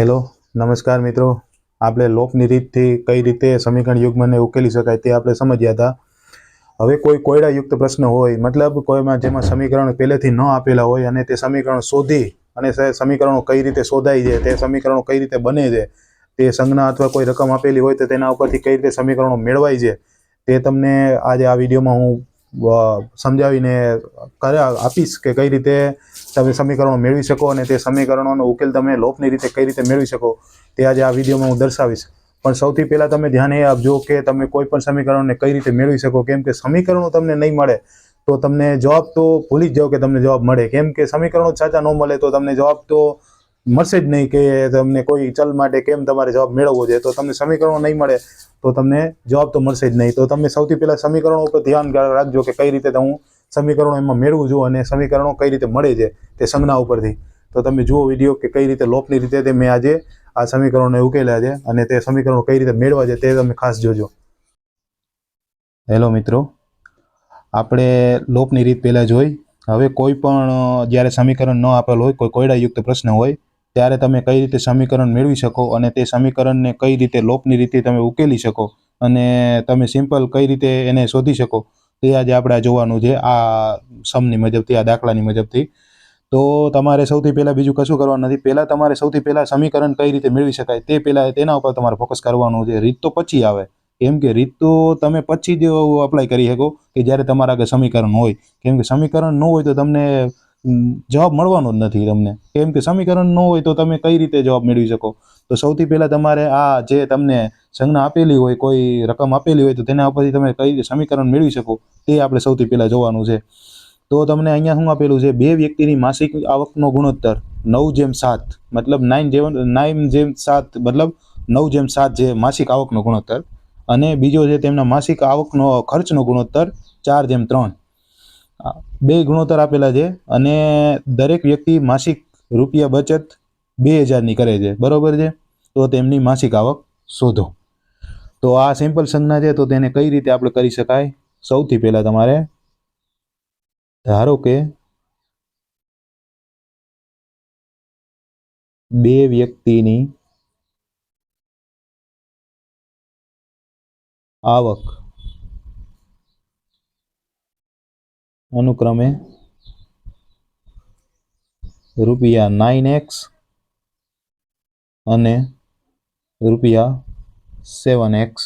Hello, નમસ્કાર મિત્રો. આપણે લોપની રીતથી કઈ રીતે સમીકરણ યુગ્મને ઉકેલી શકાય તે આપણે સમજ્યા હતા. હવે કોઈ કોયડાયુક્ત પ્રશ્ન હોય, મતલબ કોઈમાં જેમાં સમીકરણ પહેલેથી ન આપેલા હોય અને તે સમીકરણ શોધી અને સમીકરણો કઈ રીતે શોધાય છે, તે સમીકરણો કઈ રીતે બને છે, તે સંજ્ઞા અથવા કોઈ રકમ આપેલી હોય તો તેના ઉપરથી કઈ રીતે સમીકરણો મેળવાય છે, તે તમને આજે આ વિડીયોમાં હું સમજાવીને કર્યા, આપીશ કે કઈ રીતે તમે સમીકરણો મેળવી શકો અને તે સમીકરણોનો ઉકેલ તમે લોપની રીતે કઈ રીતે મેળવી શકો તે આજે આ વિડીયોમાં હું દર્શાવીશ. પણ સૌથી પહેલાં તમે ધ્યાન એ આપજો કે તમે કોઈ પણ સમીકરણને કઈ રીતે મેળવી શકો. કેમ કે સમીકરણો તમને નહીં મળે તો તમને જવાબ તો ભૂલી જ જાઓ કે તમને જવાબ મળે. કેમ કે સમીકરણો સાચા ન મળે તો તમને જવાબ તો મળશે જ નહીં કે તમને કોઈ ચલ માટે કેમ તમારે જવાબ મેળવવો છે, તો તમને સમીકરણો નહીં મળે, તો તમને જવાબ તો મળશે જ નહીં. તો તમે સૌથી પહેલાં સમીકરણો ઉપર ધ્યાન રાખજો કે કઈ રીતે હું સમીકરણો એમાં મેળવું છું અને સમીકરણો કઈ રીતે મળે છે તે સંજ્ઞા ઉપરથી. તો તમે જુઓ વીડિયો કે કઈ રીતે લોપની રીતે તે મેં આજે આ સમીકરણોને ઉકેલ્યા છે અને તે સમીકરણો કઈ રીતે મેળવા છે તે તમે ખાસ જોજો. હેલો મિત્રો, આપણે લોપની રીત પહેલાં જોઈ. હવે કોઈ પણ જ્યારે સમીકરણ ન આપેલ હોય, કોઈ કોયડાયુક્ત પ્રશ્ન હોય ત્યારે તમે કઈ રીતે સમીકરણ મેળવી શકો અને તે સમીકરણને કઈ રીતે લોપની રીતે તમે ઉકેલી શકો અને તમે સિમ્પલ કઈ રીતે એને શોધી શકો તે આજે આપણે જોવાનું છે, આ સમની મુજબથી, આ દાખલાની મુજબથી. તો તમારે સૌથી પહેલાં બીજું કશું કરવાનું નથી. પહેલાં તમારે સૌથી પહેલાં સમીકરણ કઈ રીતે મેળવી શકાય તે પહેલાં તેના ઉપર તમારે ફોકસ કરવાનું છે. રીત તો પછી આવે. કેમ કે રીત તો તમે પછી જ અપ્લાય કરી શકો કે જ્યારે તમારા આગળ સમીકરણ હોય. કેમ કે સમીકરણ ન હોય તો તમને જવાબ મળવાનો જ નથી તમને. કેમ કે સમીકરણ ન હોય તો તમે કઈ રીતે જવાબ મેળવી શકો? તો સૌથી પહેલાં તમારે આ જે તમને સંજ્ઞા આપેલી હોય, કોઈ રકમ આપેલી હોય, તો તેના ઉપરથી તમે કઈ રીતે સમીકરણ મેળવી શકો, તે આપણે સૌથી પહેલાં જોવાનું છે. તો તમને અહીંયા શું આપેલું છે? બે વ્યક્તિની માસિક આવકનો ગુણોત્તર, નવ જેમ સાત, મતલબ નાઇન જેમ નાઇન જેમ સાત, મતલબ નવ જેમ સાત જે માસિક આવકનો ગુણોત્તર, અને બીજો છે તેમના માસિક આવકનો ખર્ચનો ગુણોત્તર, ચાર જેમ ત્રણ. બે ગુણોત્તર આપેલા છે અને દરેક વ્યક્તિ માસિક રૂપિયા બચત બે હજારની કરે છે. બરોબર છે? તો તેમની માસિક આવક શોધો. તો આ સિમ્પલ સંજ્ઞા છે, તો તેને કઈ રીતે આપણે કરી શકાય? સૌથી પહેલાં તમારે ધારો કે બે વ્યક્તિની આવક અનુક્રમે રૂપિયા નાઇન એક્સ અને રૂપિયા સેવન એક્સ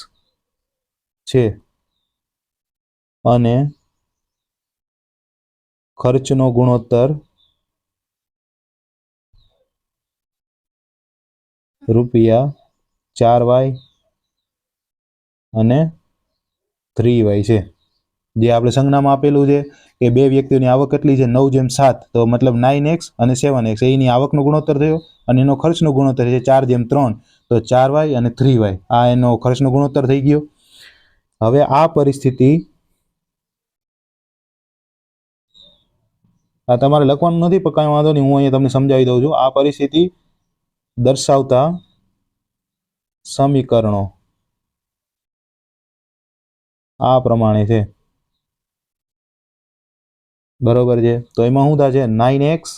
છે. અને ખર્ચનો ગુણોત્તર રૂપિયા ચાર વાય અને થ્રી વાય છે. જે આપણે સંજ્ઞામાં આપેલું છે કે બે વ્યક્તિઓની આવક કેટલી છે? નવ જેમ સાત. તો મતલબ નાઇન એક્સ અને સેવન એક્સ એની આવકનો ગુણોત્તર થયો અને એનો ખર્ચનો ગુણોત્તર છે ચાર જેમ ત્રણ. તો ચાર વાય અને થ્રી વાય આ એનો ખર્ચનો ગુણોત્તર થઈ ગયો. હવે આ પરિસ્થિતિ આ તમારે લખવાનું નથી, પણ કાંઈ વાંધો નહીં. હું અહીંયા તમને સમજાવી દઉં છું. આ પરિસ્થિતિ દર્શાવતા સમીકરણો. આ પ્રમાણે છે. બરોબર છે? તો એમાં શું થશે? નાઇન એક્સ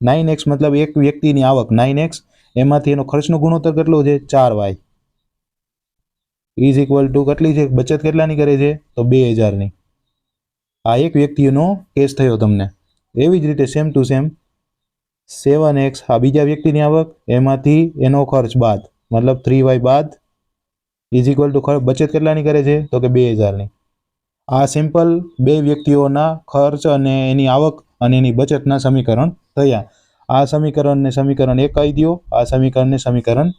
નાઇન એક્સ મતલબ એક વ્યક્તિની આવક. નાઇન એક્સ એમાંથી એનો ખર્ચનો ગુણોત્તર કેટલો છે? ચાર વાય ઇઝ ઇક્વલ ટુ કેટલી છે? બચત કેટલાની કરે છે? તો બે હજારની. આ એક વ્યક્તિનો કેસ થયો તમને. એવી જ રીતે same to same seven X આ બીજા વ્યક્તિની આવક, એમાંથી એનો ખર્ચ બાદ, મતલબ થ્રી વાય બાદ ઇઝ ઇક્વલ ટુ બચત કેટલાની કરે છે? તો કે બે હજારની. આ સિમ્પલ બે વ્યક્તિઓના ખર્ચ અને એની આવક અને એની બચતના સમીકરણ થયા. આ સમીકરણને સમીકરણ એક કહી દો આ સમીકરણને સમીકરણ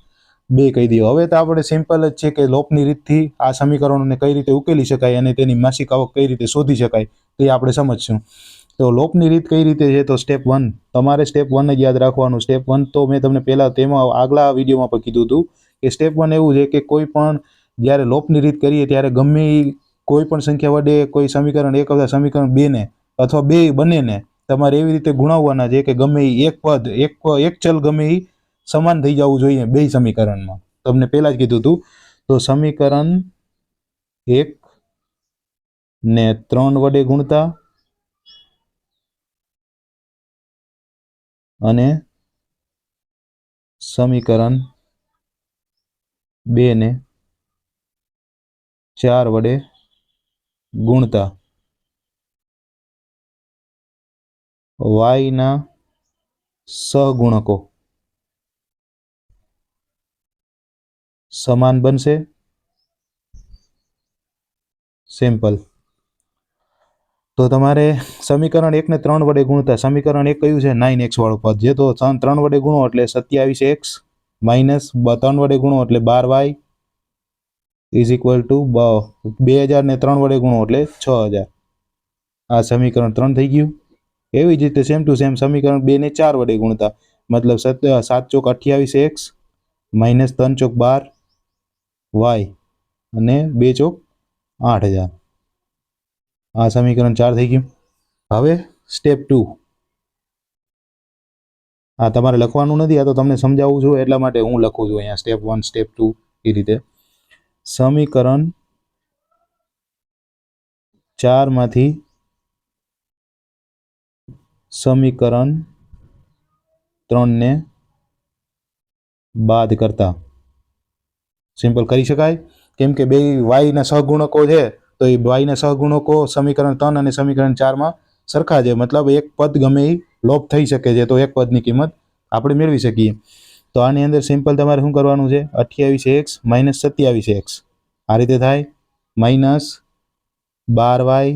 બે કહી દો હવે તો આપણે સિમ્પલ જ છે કે લોપની રીતથી આ સમીકરણોને કઈ રીતે ઉકેલી શકાય અને તેની માસિક આવક કઈ રીતે શોધી શકાય તે આપણે સમજશું. તો લોપની રીત કઈ રીતે છે તો સ્ટેપ વન તમારે સ્ટેપ વન જ યાદ રાખવાનું. સ્ટેપ વન તો મેં તમને પહેલાં તેમાં આગલા વિડીયોમાં પણ કીધું હતું કે સ્ટેપ વન એવું છે કે કોઈ પણ જ્યારે લોપની રીત કરીએ ત્યારે ગમે એ કોઈ પણ સંખ્યા વડે કોઈ સમીકરણ એક અથવા સમીકરણ બેને અથવા બે બંનેને તમારે એવી રીતે ગુણાવવાના છે કે ગમે એ એક પદ, એક એક ચલ ગમે એ સમાન થઈ જવું જોઈએ બે સમીકરણમાં. તમને પહેલાં જ કીધું હતું તો સમીકરણ એક ને ત્રણ વડે ગુણતા અને સમીકરણ બેને ચાર વડે ગુણતા. વાયના સહગુણકો સમાન બનશે? સિમ્પલ તો તમારે સમીકરણ એકને ત્રણ વડે ગુણતા. સમીકરણ એક કયું છે? નાઇન એક્સ વાળું પદ. જે તો ત્રણ વડે ગુણો એટલે સત્યાવીસ એક્સ માઇનસ ત્રણ વડે ગુણો એટલે બાર વાય ઇઝ ઇક્વલ ટુ બે હજાર ને ત્રણ વડે ગુણો એટલે છ હજાર. આ સમીકરણ ત્રણ થઈ ગયું. એવી જ રીતે સેમ ટુ સેમ સમીકરણ બે ને ચાર વડે ગુણતા. મતલબ સાત ચોક અઠ્યાવીસ એક્સ માઇનસ ત્રણ ચોક બાર વાય અને બે ચોક આઠ હજાર. આ સમીકરણ ચાર થઈ ગયું. હવે સ્ટેપ ટુ આ તમારે લખવાનું નથી, આ તો તમને સમજાવું છું, એટલા માટે હું લખું છું અહીંયા સ્ટેપ વન સ્ટેપ ટુ એ રીતે. સમીકરણ ચારમાંથી સમીકરણ ત્રણને બાદ કરતા. સિમ્પલ કરી શકાય? કેમ કે બે વાયના સહગુણકો છે, તો એ વાયના સહગુણકો સમીકરણ ત્રણ અને સમીકરણ ચારમાં સરખા છે. મતલબ એક પદ ગમે એ લોપ થઈ શકે છે, તો એક પદની કિંમત આપણે મેળવી શકીએ. તો આની અંદર સિમ્પલ તમારે શું કરવાનું છે? અઠ્યાવીસ એક્સ માઇનસ સત્યાવીસ એક્સ આ રીતે થાય. માઇનસ બાર વાય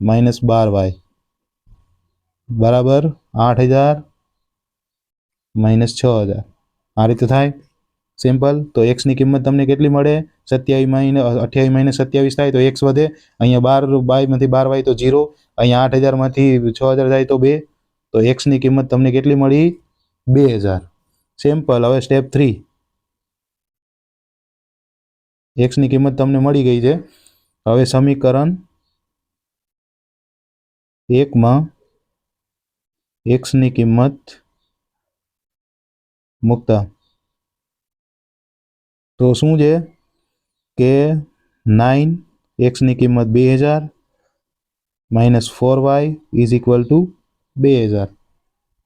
માઇનસ બાર વાય બરાબર આઠ હજાર માઇનસ છ હજાર. આ રીતે થાય. સિમ્પલ તો એક્સની કિંમત તમને કેટલી મળે? સત્યાવીસ માઇનસ અઠ્યાવીસ માઇનસ સત્યાવીસ થાય તો એક્સ વધે. અહીંયા બાર બાયમાંથી બાર વાય તો જીરો અહીંયા આઠ હજારમાંથી છ હજાર થાય તો બે. તો એક્સની કિંમત તમને કેટલી મળી? બે હજાર. સિમ્પલ હવે સ્ટેપ થ્રી એક્સની કિંમત તમને મળી ગઈ છે. હવે સમીકરણ એકમાં એક્સની કિંમત મૂકતા. તો શું છે? કે નાઇન એક્સની કિંમત બે હજાર minus four y is equal to બે હજાર.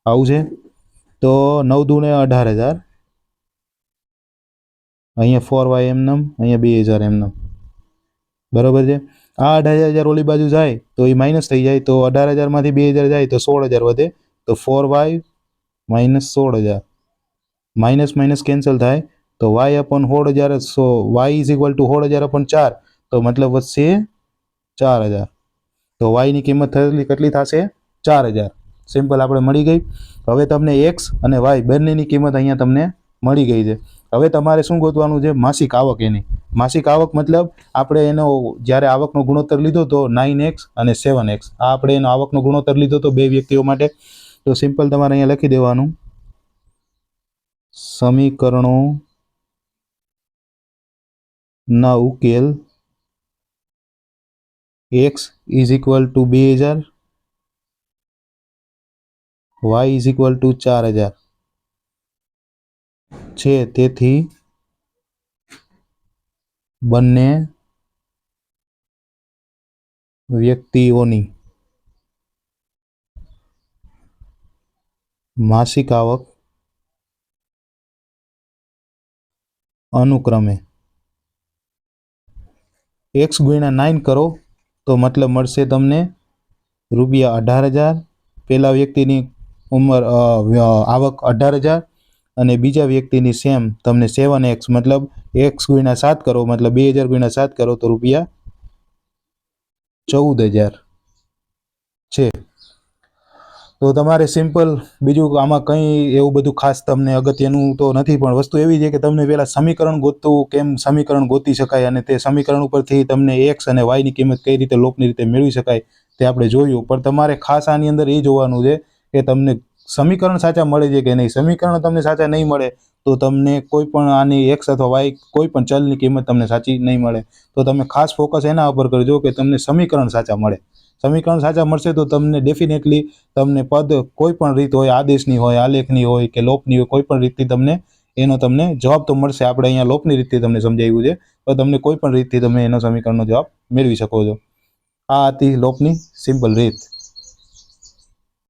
આવું છે? તો નવ દુને અઢાર હજાર અહીંયા ફોર વાય એમનમ અહીંયા બે હજાર એમનમ બરાબર છે આ અઢાર હજાર ઓલી બાજુ જાય તો એ માઇનસ થઈ જાય તો અઢાર હજારમાંથી બે હજાર જાય તો સોળ હજાર વધે તો ફોર વાય માઇનસ સોળ હજાર માઇનસ માઇનસ કેન્સલ થાય તો વાય અપોન સોળ હજાર સો વાય ઇઝ ઇક્વલ ટુ સોળ હજાર અપોન ચાર તો મતલબ વધશે ચાર હજાર તો વાયની કિંમત થયેલી કેટલી થશે ચાર હજાર સિમ્પલ આપણે મળી ગઈ. હવે તમને એક્સ અને વાય બંનેની કિંમત અહીંયા તમને મળી ગઈ છે. હવે તમારે શું ગોતવાનું છે? માસિક આવક એની. માસિક આવક મતલબ આપણે એનો જ્યારે આવકનો ગુણોત્તર લીધો તો નાઇન એક્સ અને સેવન એક્સ આ આપણે એનો આવકનો ગુણોત્તર લીધો તો બે વ્યક્તિઓ માટે. તો સિમ્પલ તમારે અહીંયા લખી દેવાનું. સમીકરણો ના ઉકેલ એક્સ ઇઝ ઇક્વલ ટુ બે હજાર વાય ઇઝ ઇક્વલ ટુ ચાર હજાર. છે, તેથી બંને વ્યક્તિઓની માસિક આવક અનુક્રમે એક્સ ગુણ્યા નાઇન કરો, તો મતલબ મળશે તમને રૂપિયા અઢાર હજાર. પહેલા વ્યક્તિની ઉંમર આવક અઢાર હજાર અને બીજા વ્યક્તિની સેમ તમને સેવન એક્સ મતલબ એક્સ ગુણ્યા સાત કરો, મતલબ બે હજાર ગુણ્યા સાત કરો તો રૂપિયા ચૌદ હજાર છે. તો તમારે સિમ્પલ બીજું આમાં કંઈ એવું બધું ખાસ તમને અગત્યનું તો નથી, પણ વસ્તુ એવી છે કે તમને પહેલાં સમીકરણ ગોતવું, કેમ સમીકરણ ગોતી શકાય અને તે સમીકરણ ઉપરથી તમને એક્સ અને વાયની કિંમત કઈ રીતે લોપની રીતે મેળવી શકાય તે આપણે જોયું. પણ તમારે ખાસ આની અંદર એ જોવાનું છે કે તમને સમીકરણ સાચા મળે છે કે નહીં? સમીકરણ તમને સાચા નહીં મળે, તો તમને કોઈ પણ આની એક્સ અથવા વાય કોઈ પણ ચલની કિંમત તમને સાચી નહીં મળે. તો તમે ખાસ ફોકસ એના ઉપર કરજો કે તમને સમીકરણ સાચા મળે. સમીકરણ સાચા મળશે તો તમને ડેફિનેટલી તમને પદ કોઈ પણ રીત હોય, આદેશની હોય, આલેખની હોય કે લોપની હોય, કોઈ પણ રીતથી તમને એનો તમને જવાબ તો મળશે. આપણે અહીંયા લોપની રીતથી તમને સમજાવ્યું છે. તો તમને કોઈ પણ રીતથી તમે એનો સમીકરણનો જવાબ મેળવી શકો છો. આ હતી લોપની સિમ્પલ રીત.